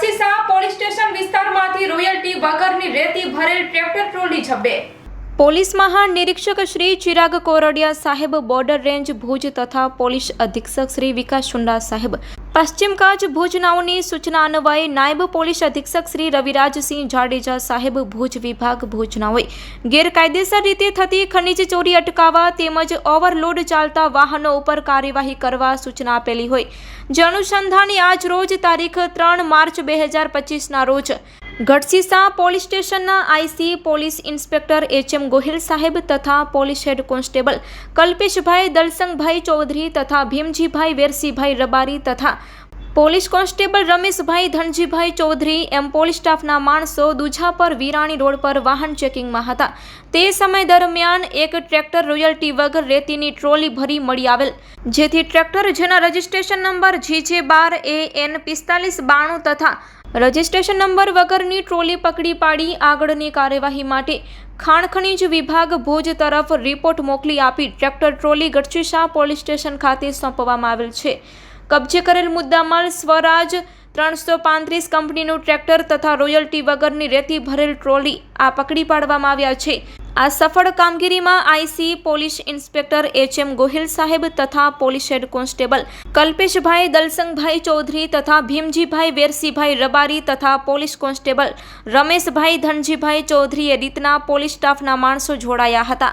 નાસીસા police station વિસ્તારમાંથી royalty વગરની રેતી ભરેલ ટ્રેક્ટર ટ્રોલી છબે પોલીસ મહાનિરીક્ષક શ્રી ચિરાગ કોરડિયા સાહેબ બોર્ડર રેન્જ ભુજ તથા પોલીસ અધિક્ષક શ્રી વિકાસ ચુંડા સાહેબ પશ્ચિમ કચ્છ ભુજનાઓની સૂચના અન્વયે નાયબ પોલીસ અધિક્ષક શ્રી રવિરાજસિંહ જાડેજા સાહેબ ભુજ વિભાગ ભુજનાઓએ ગેરકાયદેસર રીતે થતી ખનિજ ચોરી અટકાવવા તેમજ ઓવરલોડ ચાલતા વાહનો ઉપર કાર્યવાહી કરવા સૂચના આપેલી હોય. જે અનુસંધાને આજ રોજ તારીખ ત્રણ માર્ચ બે હજાર પચીસના રોજ ગઢસીસા પોલીસ સ્ટેશનના IC police inspector H M Gohil સાહેબ તથા police head constable Kalpeshbhai Dalsangbhai Chaudhari તથા ભીમજીભાઈ વેરસીભાઈ રબારી તથા પોલીસ કોન્સ્ટેબલ રમેશભાઈ ધનજીભાઈ ચૌધરી એમ પોલીસ સ્ટાફના માણસો દુજા પર વિરાણી રોડ પર વાહન ચેકિંગમાં હતા. તે સમય દરમિયાન એક ટ્રેક્ટર રોયલ્ટી વગર રેતીની ટ્રોલી ભરી મળી આવેલ. જેથી ટ્રેક્ટર જેના રજિસ્ટ્રેશન નંબર જીજે બાર એ એન પિસ્તાલીસ બાણું તથા રજિસ્ટ્રેશન નંબર વગરની ટ્રોલી પકડી પાડી આગળની કાર્યવાહી માટે ખાણ ખનીજ વિભાગ ભુજ તરફ રિપોર્ટ મોકલી આપી tractor trolley Gadhshisha police station ખાતે સોંપવામાં આવેલ છે. કબજે કરેલ મુદ્દામાલ સ્વરાજ ત્રણસો પાંત્રીસ કંપનીનું ટ્રેક્ટર તથા રોયલ્ટી વગરની રેતી ભરેલ ટ્રોલી આ પકડી પાડવામાં આવ્યા છે. આ સફળ કામગીરીમાં IC police inspector H M Gohil સાહેબ તથા police head constable Kalpeshbhai Dalsangbhai Chaudhari તથા ભીમજીભાઈ વેરસીભાઈ રબારી તથા પોલીસ કોન્સ્ટેબલ રમેશભાઈ ધનજીભાઈ ચૌધરીએ રીતના પોલીસ સ્ટાફના માણસો જોડાયા હતા.